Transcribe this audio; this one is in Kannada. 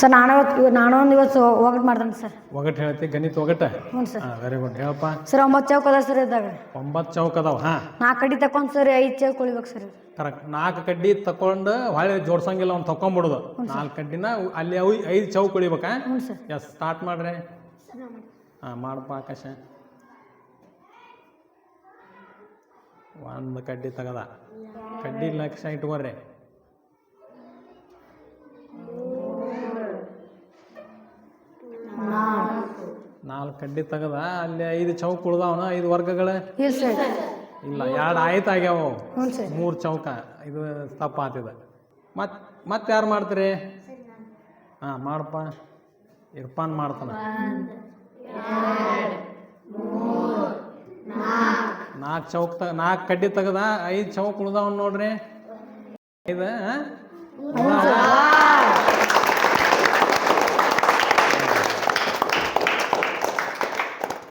ಸರ್ ನಾನು ಇವತ್ತು ನಾನು ಒಂದು ಇವತ್ತು ಒಗಟ್ ಮಾಡ್ತೇನೆ ಸರ್ ಒಗಟ್ ಹೇಳ್ತಿ? ಗಣಿತ ಒಗಟ ಹ್ಞೂ ಸರ್ ವೆರಿ ಗುಡ್ ಹೇಳಪ್ಪ. ಸರ್ ಒಂಬತ್ತು ಚೌಕ ಅದ ಸರ್ ಇದ್ದಾಗ. ಒಂಬತ್ತು ಚೌಕ ಅದಾವ ಹಾಂ. ನಾಲ್ಕು ಕಡ್ಡಿ ತಕೊಂಡ್ ಸರ್ ಐದು ಚೌಕ ಉಳಿಬೇಕು ಸರ್ ಕರೆಕ್ಟ್ ನಾಲ್ಕು ಕಡ್ಡಿ ತಕೊಂಡು ಹೊಳೆ ಜೋಡ್ಸಂಗಿಲ್ಲ ಅವ್ನು ತಕೊಂಬಿಡುದು ನಾಲ್ಕು ಕಡ್ಡಿನ ಅಲ್ಲಿ ಅವು ಐದು ಚೌಕ್ ಉಳಿಬೇಕಾ? ಹ್ಞೂ ಸರ್ ಎಸ್ ಸ್ಟಾರ್ಟ್ ಮಾಡ್ರಿ. ಹಾಂ ಮಾಡಪ್ಪ ಆಕಾಶ. ಒಂದು ಕಡ್ಡಿ ತಗದ. ಕಡ್ಡಿ ಲಕ್ಷ ಇಟ್ಕೋರಿ. ನಾಲ್ಕು ಕಡ್ಡಿ ತೆಗದ ಅಲ್ಲಿ ಐದು ಚೌಕ್ ಉಳ್ದಾವನ ಐದು ವರ್ಗಗಳ? ಇಲ್ಲ ಸರ್ ಇಲ್ಲ ಎರಡು ಆಯ್ತು ಆಗ್ಯಾವ? ಅವು. ಹ್ಞೂ ಸರ್ ಮೂರು ಚೌಕ ಇದು ತಪ್ಪ ಆತಿದ. ಮತ್ ಮತ್ತೆ ಯಾರು ಮಾಡ್ತೀರಿ? ಹಾಂ ಮಾಡಪ್ಪ ಇರ್ಪಾನ್ ಮಾಡ್ತಾನ. ನಾಲ್ಕು ಚೌಕ್ ತ ನಾಲ್ಕು ಕಡ್ಡಿ ತೆಗದ ಐದು ಚೌಕ್ ಉಳ್ದಾವ್ ನೋಡ್ರಿ. ಐದು